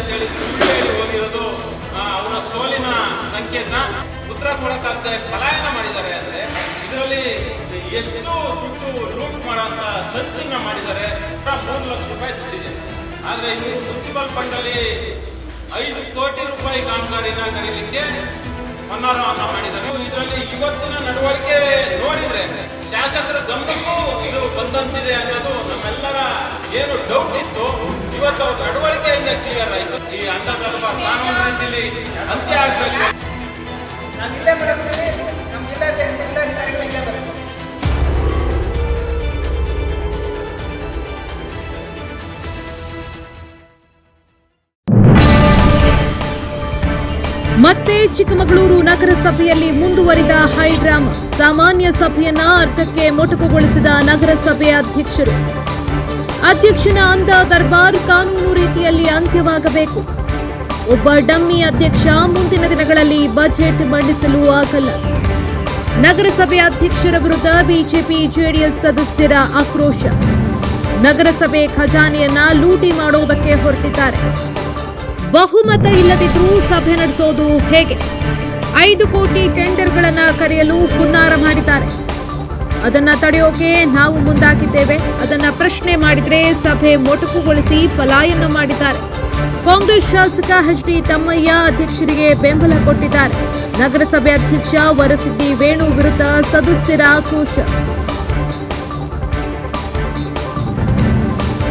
ಇದರಲ್ಲಿ ಸುಳ್ಳು ಹೇಳಿ ಹೋಗಿರೋದು ಅವರ ಸೋಲಿನ ಸಂಕೇತ. ಉತ್ತರ ಕೊಡಕ್ಕಾಗದೆ ಪಲಾಯನ ಮಾಡಿದ್ದಾರೆ ಅಂದ್ರೆ ಇದರಲ್ಲಿ ಎಷ್ಟು ದುಡ್ಡು ಲೂಟ್ ಮಾಡೋಂಥ ಸಂಚನ್ನ ಮಾಡಿದ್ದಾರೆ. ಮೂರು ಲಕ್ಷ ರೂಪಾಯಿ ದುಡ್ಡಿದೆ. ಆದರೆ ಇವರು ಮುನ್ಸಿಪಲ್ ಫಂಡಲ್ಲಿ ಐದು ಕೋಟಿ ರೂಪಾಯಿ ಕಾಮಗಾರಿನ ಕರೀಲಿಕ್ಕೆ ಮನ್ನಾರವನ್ನ ಮಾಡಿದ್ದಾರೆ. ಇದರಲ್ಲಿ ಇವತ್ತಿನ ನಡವಳಿಕೆ ನೋಡಿದರೆ ಶಾಸಕರ ಗಮನಕ್ಕೂ ಇದು ಬಂದಂತಿದೆ ಅನ್ನೋದು ನಮ್ಮೆಲ್ಲರ ಏನು ಡೌಟ್ ಇತ್ತು. ಇವತ್ತು ಅವ್ರ ನಡವಳಿಕೆಯಿಂದ ಕ್ಲಿಯರ್ ಆಯ್ತು. ಈ ಅಂಧದಲ್ಪ ಕಾನೂನು ರೀತಿಯಲ್ಲಿ ಅಂತ್ಯ ಆಗ್ಬೇಕು ನಾನು ಇಲ್ಲೇ ಬರೋದ್ರಲ್ಲಿ ನಮ್ಮ ಜಿಲ್ಲಾಧ್ಯಕ್ಷ ಜಿಲ್ಲಾಧಿಕಾರಿಗಳು ಇಲ್ಲೇ ಬರೋದು ಮತ್ತೆ ಚಿಕ್ಕಮಗಳೂರು ನಗರಸಭೆಯಲ್ಲಿ ಮುಂದುವರಿದ ಹೈಡ್ರಾಮಾ. ಸಾಮಾನ್ಯ ಸಭೆಯನ್ನ ಅರ್ಧಕ್ಕೆ ಮೊಟಕುಗೊಳಿಸಿದ ನಗರಸಭೆ ಅಧ್ಯಕ್ಷರು. ಅಧ್ಯಕ್ಷನ ಅಂದ ದರ್ಬಾರ್ ಕಾನೂನು ರೀತಿಯಲ್ಲಿ ಅಂತ್ಯವಾಗಬೇಕು. ಒಬ್ಬ ಡಮ್ಮಿ ಅಧ್ಯಕ್ಷ ಮುಂದಿನ ದಿನಗಳಲ್ಲಿ ಬಜೆಟ್ ಮಂಡಿಸಲು ಆಗಲ್ಲ. ನಗರಸಭೆ ಅಧ್ಯಕ್ಷರ ವಿರುದ್ಧ ಬಿಜೆಪಿ ಜೆಡಿಎಸ್ ಸದಸ್ಯರ ಆಕ್ರೋಶ. ನಗರಸಭೆ ಖಜಾನೆಯನ್ನ ಲೂಟಿ ಮಾಡುವುದಕ್ಕೆ ಹೊರಟಿದ್ದಾರೆ. ಬಹುಮತ ಇಲ್ಲದಿದ್ದರೂ ಸಭೆ ನಡೆಸೋದು ಹೇಗೆ? ಐದು ಕೋಟಿ ಟೆಂಡರ್ಗಳನ್ನು ಕರೆಯಲು ಹುನ್ನಾರ ಮಾಡಿದ್ದಾರೆ. ಅದನ್ನ ತಡೆಯೋಕೆ ನಾವು ಮುಂದಾಗಿದ್ದೇವೆ. ಅದನ್ನ ಪ್ರಶ್ನೆ ಮಾಡಿದ್ರೆ ಸಭೆ ಮೊಟಕುಗೊಳಿಸಿ ಪಲಾಯನ ಮಾಡಿದ್ದಾರೆ. ಕಾಂಗ್ರೆಸ್ ಶಾಸಕ ಎಚ್ ಡಿ ತಮ್ಮಯ್ಯ ಅಧ್ಯಕ್ಷರಿಗೆ ಬೆಂಬಲ ಕೊಟ್ಟಿದ್ದಾರೆ. ನಗರಸಭೆ ಅಧ್ಯಕ್ಷ ವರಸಿದ್ದಿ ವೇಣು ವಿರುದ್ಧ ಸದಸ್ಯರ ಆಕ್ರೋಶ.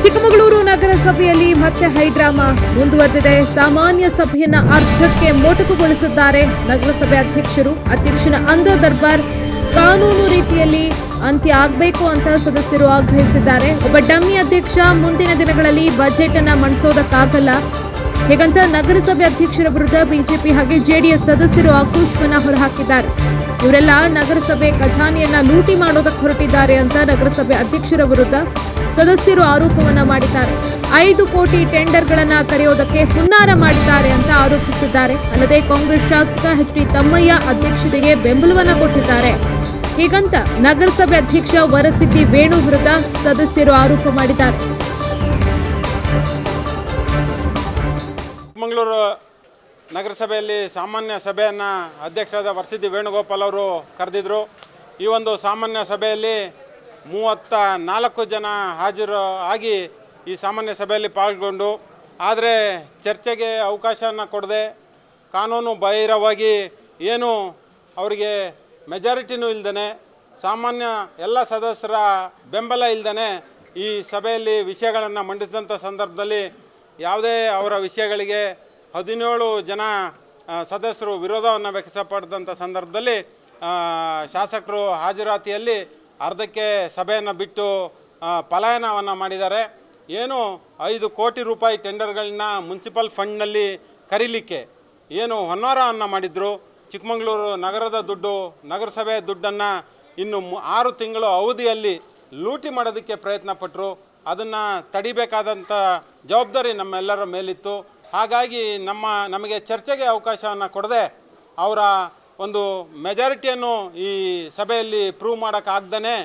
ಚಿಕ್ಕಮಗಳೂರು ನಗರಸಭೆಯಲ್ಲಿ ಮತ್ತೆ ಹೈಡ್ರಾಮಾ ಮುಂದುವರೆದಿದೆ. ಸಾಮಾನ್ಯ ಸಭೆಯನ್ನ ಅರ್ಧಕ್ಕೆ ಮೊಟಕುಗೊಳಿಸಿದ್ದಾರೆ ನಗರಸಭೆ ಅಧ್ಯಕ್ಷರು. ಅಧ್ಯಕ್ಷನ ಅಂಧ ದರ್ಬಾರ್ ಕಾನೂನು ರೀತಿಯಲ್ಲಿ ಅಂತ್ಯ ಆಗಬೇಕು ಅಂತ ಸದಸ್ಯರು ಆಗ್ರಹಿಸಿದ್ದಾರೆ. ಒಬ್ಬ ಡಮ್ಮಿ ಅಧ್ಯಕ್ಷ ಮುಂದಿನ ದಿನಗಳಲ್ಲಿ ಬಜೆಟ್ ಅನ್ನ ಮಂಡಿಸೋದಕ್ಕಾಗಲ್ಲ ಹೇಗಂತ ನಗರಸಭೆ ಅಧ್ಯಕ್ಷರ ವಿರುದ್ಧ ಬಿಜೆಪಿ ಹಾಗೆ ಜೆಡಿಎಸ್ ಸದಸ್ಯರು ಆಕ್ರೋಶವನ್ನ ಹೊರಹಾಕಿದ್ದಾರೆ. ಇವರೆಲ್ಲ ನಗರಸಭೆ ಖಜಾನೆಯನ್ನ ಲೂಟಿ ಮಾಡೋದಕ್ಕೆ ಹೊರಟಿದ್ದಾರೆ ಅಂತ ನಗರಸಭೆ ಅಧ್ಯಕ್ಷರ ವಿರುದ್ಧ ಸದಸ್ಯರು ಆರೋಪವನ್ನ ಮಾಡಿದ್ದಾರೆ. ಐದು ಕೋಟಿ ಟೆಂಡರ್ಗಳನ್ನು ಕರೆಯೋದಕ್ಕೆ ಹುನ್ನಾರ ಮಾಡಿದ್ದಾರೆ ಅಂತ ಆರೋಪಿಸಿದ್ದಾರೆ. ಅಲ್ಲದೆ ಕಾಂಗ್ರೆಸ್ ಶಾಸಕ ಎಚ್ ಡಿ ತಮ್ಮಯ್ಯ ಅಧ್ಯಕ್ಷರಿಗೆ ಬೆಂಬಲವನ್ನ ಕೊಟ್ಟಿದ್ದಾರೆ. ಹೀಗಂತ ನಗರಸಭೆ ಅಧ್ಯಕ್ಷ ವರಸಿದ್ದಿ ವೇಣು ವಿರುದ್ಧ ಸದಸ್ಯರು ಆರೋಪ ಮಾಡಿದ್ದಾರೆ. ಚಿಕ್ಕಮಗಳೂರು ನಗರಸಭೆಯಲ್ಲಿ ಸಾಮಾನ್ಯ ಸಭೆಯನ್ನು ಅಧ್ಯಕ್ಷರಾದ ವರಸಿದ್ದಿ ವೇಣುಗೋಪಾಲ್ ಅವರು ಕರೆದಿದ್ರು. ಈ ಒಂದು ಸಾಮಾನ್ಯ ಸಭೆಯಲ್ಲಿ ಮೂವತ್ತ ನಾಲ್ಕು ಜನ ಹಾಜರು ಆಗಿ ಈ ಸಾಮಾನ್ಯ ಸಭೆಯಲ್ಲಿ ಪಾಲ್ಗೊಂಡು, ಆದರೆ ಚರ್ಚೆಗೆ ಅವಕಾಶನ ಕೊಡದೆ, ಕಾನೂನು ಬಾಹಿರವಾಗಿ ಏನು ಅವರಿಗೆ ಮೆಜಾರಿಟಿನೂ ಇಲ್ದೇ ಸಾಮಾನ್ಯ ಎಲ್ಲ ಸದಸ್ಯರ ಬೆಂಬಲ ಇಲ್ದೇ ಈ ಸಭೆಯಲ್ಲಿ ವಿಷಯಗಳನ್ನು ಮಂಡಿಸಿದಂಥ ಸಂದರ್ಭದಲ್ಲಿ ಯಾವುದೇ ಅವರ ವಿಷಯಗಳಿಗೆ ಹದಿನೇಳು ಜನ ಸದಸ್ಯರು ವಿರೋಧವನ್ನು ವ್ಯಕ್ತಪಡಿದಂಥ ಸಂದರ್ಭದಲ್ಲಿ ಶಾಸಕರು ಹಾಜರಾತಿಯಲ್ಲಿ ಅರ್ಧಕ್ಕೆ ಸಭೆಯನ್ನು ಬಿಟ್ಟು ಪಲಾಯನವನ್ನು ಮಾಡಿದ್ದಾರೆ. ಏನು ಐದು ಕೋಟಿ ರೂಪಾಯಿ ಟೆಂಡರ್ಗಳನ್ನ ಮುನ್ಸಿಪಲ್ ಫಂಡ್ನಲ್ಲಿ ಕರೀಲಿಕ್ಕೆ. ಏನು ಹೊನ್ನಾರವನ್ನು ಮಾಡಿದ್ರು. ಚಿಕ್ಕಮಗಳೂರು ನಗರದ ದುಡ್ಡು, ನಗರಸಭೆ ದುಡ್ಡನ್ನು ಇನ್ನು ಆರು ತಿಂಗಳು ಅವಧಿಯಲ್ಲಿ ಲೂಟಿ ಮಾಡೋದಕ್ಕೆ ಪ್ರಯತ್ನ ಪಟ್ಟರು ಅದನ್ನು ತಡಿಬೇಕಾದಂಥ ಜವಾಬ್ದಾರಿ ನಮ್ಮೆಲ್ಲರ ಮೇಲಿತ್ತು. ಹಾಗಾಗಿ ನಮ್ಮ, ನಮಗೆ ಚರ್ಚೆಗೆ ಅವಕಾಶವನ್ನು ಕೊಡದೆ ಅವರ ಒಂದು ಮೆಜಾರಿಟಿಯನ್ನು ಈ ಸಭೆಯಲ್ಲಿ ಪ್ರೂವ್ ಮಾಡೋಕ್ಕಾಗ್ದೇ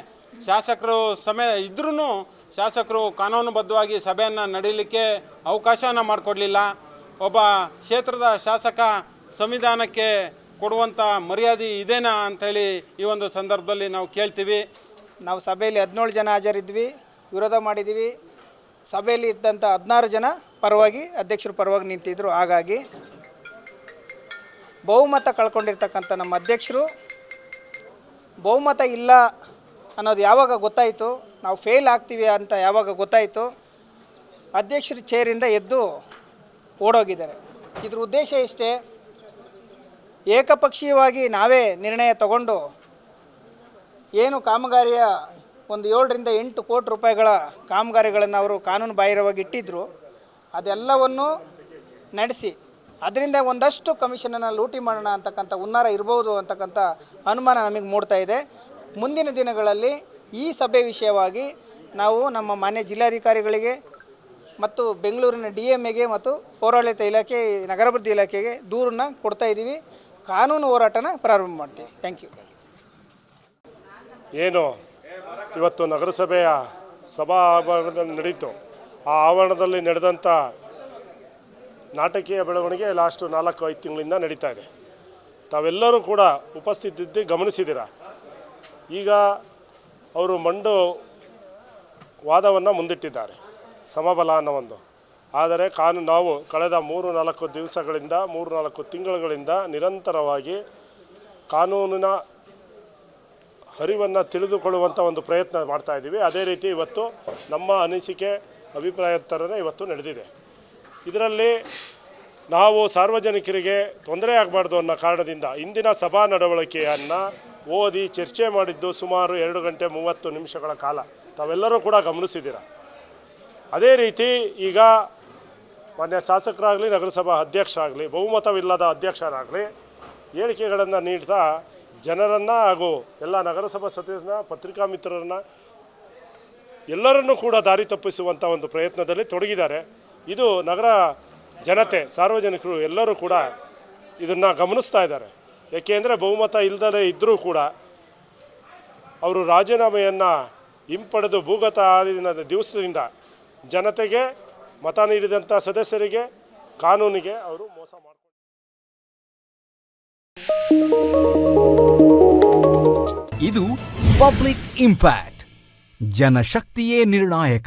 ಶಾಸಕರು ಸಮಯ ಇದ್ರೂ ಶಾಸಕರು ಕಾನೂನುಬದ್ಧವಾಗಿ ಸಭೆಯನ್ನು ನಡೀಲಿಕ್ಕೆ ಅವಕಾಶನ ಮಾಡಿಕೊಡಲಿಲ್ಲ. ಒಬ್ಬ ಕ್ಷೇತ್ರದ ಶಾಸಕ ಸಂವಿಧಾನಕ್ಕೆ ಕೊಡುವಂಥ ಮರ್ಯಾದೆ ಇದೇನಾ ಅಂಥೇಳಿ ಈ ಒಂದು ಸಂದರ್ಭದಲ್ಲಿ ನಾವು ಕೇಳ್ತೀವಿ. ನಾವು ಸಭೆಯಲ್ಲಿ ಹದಿನೇಳು ಜನ ಹಾಜರಿದ್ವಿ, ವಿರೋಧ ಮಾಡಿದ್ದೀವಿ ಸಭೆಯಲ್ಲಿ ಇದ್ದಂಥ ಹದಿನಾರು ಜನ ಪರವಾಗಿ, ಅಧ್ಯಕ್ಷರು ಪರವಾಗಿ ನಿಂತಿದ್ದರು ಹಾಗಾಗಿ ಬಹುಮತ ಕಳ್ಕೊಂಡಿರ್ತಕ್ಕಂಥ ನಮ್ಮ ಅಧ್ಯಕ್ಷರು, ಬಹುಮತ ಇಲ್ಲ ಅನ್ನೋದು ಯಾವಾಗ ಗೊತ್ತಾಯಿತು? ನಾವು ಫೇಲ್ ಆಗ್ತೀವಿ ಅಂತ ಯಾವಾಗ ಗೊತ್ತಾಯಿತು ಅಧ್ಯಕ್ಷರ ಚೇರಿಂದ ಎದ್ದು ಓಡೋಗಿದ್ದಾರೆ. ಇದ್ರ ಉದ್ದೇಶ ಇಷ್ಟೇ, ಏಕಪಕ್ಷೀಯವಾಗಿ ನಾವೇ ನಿರ್ಣಯ ತಗೊಂಡು ಏನು ಕಾಮಗಾರಿಯ ಒಂದು ಏಳರಿಂದ ಎಂಟು ಕೋಟಿ ರೂಪಾಯಿಗಳ ಕಾಮಗಾರಿಗಳನ್ನು ಅವರು ಕಾನೂನು ಬಾಹಿರವಾಗಿ ಇಟ್ಟಿದ್ದರು ಅದೆಲ್ಲವನ್ನು ನಡೆಸಿ, ಅದರಿಂದ ಒಂದಷ್ಟು ಕಮಿಷನನ್ನು ಲೂಟಿ ಮಾಡೋಣ ಅಂತಕ್ಕಂಥ ಹುನ್ನಾರ ಇರ್ಬೋದು ಅಂತಕ್ಕಂಥ ಅನುಮಾನ ನಮಗೆ ಮೂಡ್ತಾ ಇದೆ. ಮುಂದಿನ ದಿನಗಳಲ್ಲಿ ಈ ಸಭೆ ವಿಷಯವಾಗಿ ನಾವು ನಮ್ಮ ಮಾನ್ಯ ಜಿಲ್ಲಾಧಿಕಾರಿಗಳಿಗೆ ಮತ್ತು ಬೆಂಗಳೂರಿನ ಡಿ ಎಂ ಎಗೆ ಮತ್ತು ಪೌರಾಡಳಿತ ಇಲಾಖೆ, ನಗರಾಭಿವೃದ್ಧಿ ಇಲಾಖೆಗೆ ದೂರನ್ನು ಕೊಡ್ತಾ ಇದ್ದೀವಿ. ಕಾನೂನು ಹೋರಾಟನ ಪ್ರಾರಂಭ ಮಾಡ್ತೀವಿ. ಥ್ಯಾಂಕ್ ಯು ಏನು? ಇವತ್ತು ನಗರಸಭೆಯ ಸಭಾ ಆವರಣದಲ್ಲಿ ನಡೀತು. ಆ ಆವರಣದಲ್ಲಿ ನಡೆದಂಥ ನಾಟಕೀಯ ಬೆಳವಣಿಗೆ ಲಾಸ್ಟು ನಾಲ್ಕು, ಐದು ತಿಂಗಳಿಂದ ನಡೀತಾ ಇದೆ. ತಾವೆಲ್ಲರೂ ಕೂಡ ಉಪಸ್ಥಿತಿದ್ದು ಗಮನಿಸಿದ್ದೀರ? ಈಗ ಅವರು ಮಂಡು ವಾದವನ್ನು ಮುಂದಿಟ್ಟಿದ್ದಾರೆ. ಸಮಬಲ ಅನ್ನೋ ಒಂದು. ಆದರೆ ಕಾನೂನು ನಾವು ಕಳೆದ ಮೂರು ನಾಲ್ಕು ದಿವಸಗಳಿಂದ, ಮೂರು ನಾಲ್ಕು ತಿಂಗಳುಗಳಿಂದ ನಿರಂತರವಾಗಿ ಕಾನೂನಿನ ಅರಿವನ್ನು ತಿಳಿದುಕೊಳ್ಳುವಂಥ ಒಂದು ಪ್ರಯತ್ನ ಮಾಡ್ತಾ ಇದ್ದೀವಿ. ಅದೇ ರೀತಿ ಇವತ್ತು ನಮ್ಮ ಅನಿಸಿಕೆ ಅಭಿಪ್ರಾಯದ ಥರನೇ ಇವತ್ತು ನಡೆದಿದೆ. ಇದರಲ್ಲಿ ನಾವು ಸಾರ್ವಜನಿಕರಿಗೆ ತೊಂದರೆ ಆಗಬಾರ್ದು ಅನ್ನೋ ಕಾರಣದಿಂದ ಇಂದಿನ ಸಭಾ ನಡವಳಿಕೆಯನ್ನು ಓದಿ ಚರ್ಚೆ ಮಾಡಿದ್ದು ಸುಮಾರು ಎರಡು ಗಂಟೆ ಮೂವತ್ತು ನಿಮಿಷಗಳ ಕಾಲ. ತಾವೆಲ್ಲರೂ ಕೂಡ ಗಮನಿಸಿದ್ದೀರ? ಅದೇ ರೀತಿ ಈಗ ಮಾನ್ಯ ಶಾಸಕರಾಗಲಿ, ನಗರಸಭಾ ಅಧ್ಯಕ್ಷರಾಗಲಿ, ಬಹುಮತವಿಲ್ಲದ ಅಧ್ಯಕ್ಷರಾಗಲಿ, ಹೇಳಿಕೆಗಳನ್ನು ನೀಡ್ತಾ ಜನರನ್ನು ಹಾಗೂ ಎಲ್ಲ ನಗರಸಭಾ ಸದಸ್ಯರನ್ನ, ಪತ್ರಿಕಾ ಮಿತ್ರರನ್ನು ಎಲ್ಲರನ್ನೂ ಕೂಡ ದಾರಿ ತಪ್ಪಿಸುವಂಥ ಒಂದು ಪ್ರಯತ್ನದಲ್ಲಿ ತೊಡಗಿದ್ದಾರೆ. ಇದು ನಗರ ಜನತೆ, ಸಾರ್ವಜನಿಕರು ಎಲ್ಲರೂ ಕೂಡ ಇದನ್ನು ಗಮನಿಸ್ತಾ ಇದ್ದಾರೆ. ಏಕೆಂದರೆ ಬಹುಮತ ಇಲ್ಲದಲೇ ಇದ್ದರೂ ಕೂಡ ಅವರು ರಾಜೀನಾಮೆಯನ್ನು ಹಿಂಪಡೆದು ಭೂಗತ ಆದಿನದ ದಿವಸದಿಂದ ಜನತೆಗೆ ಮತ ನೀಡಿದಂಥ ಸದಸ್ಯರಿಗೆ, ಕಾನೂನಿಗೆ ಅವರು ಮೋಸ ಮಾಡಿಕೊಂಡು ಇದು ಪಬ್ಲಿಕ್ ಇಂಪ್ಯಾಕ್ಟ್, ಜನಶಕ್ತಿಯೇ ನಿರ್ಣಾಯಕ.